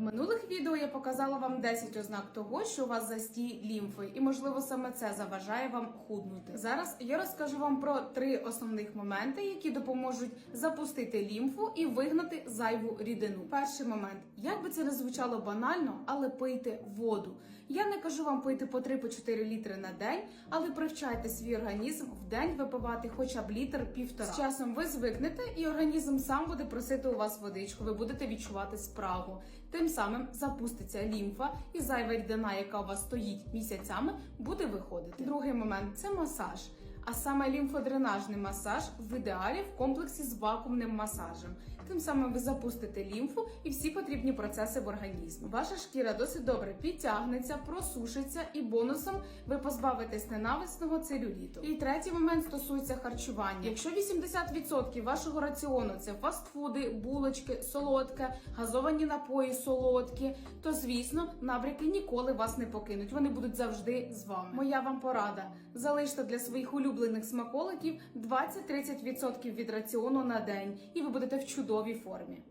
Минулих відео я показала вам 10 ознак того, що у вас застій лімфи, і можливо саме це заважає вам худнути. Зараз я розкажу вам про три основних моменти, які допоможуть запустити лімфу і вигнати зайву рідину. Перший момент, як би це не звучало банально, але пийте воду. Я не кажу вам пити по 3-4 літри на день, але привчайте свій організм в день випивати хоча б літр півтора. З часом ви звикнете, і організм сам буде просити у вас водичку. Ви будете відчувати спрагу. Тим самим запуститься лімфа, і зайва рідина, яка у вас стоїть місяцями, буде виходити. Другий момент це масаж. А саме лімфодренажний масаж в ідеалі в комплексі з вакуумним масажем. Тим самим ви запустите лімфу і всі потрібні процеси в організмі. Ваша шкіра досить добре підтягнеться, просушиться, і бонусом ви позбавитесь ненависного целюліту. І третій момент стосується харчування. Якщо 80% вашого раціону це фастфуди, булочки, солодке, газовані напої, солодкі, то звісно набряки ніколи вас не покинуть. Вони будуть завжди з вами. Моя вам порада: залиште для своїх улюблених смаколиків 20-30% від раціону на день, і ви будете в чудовій формі.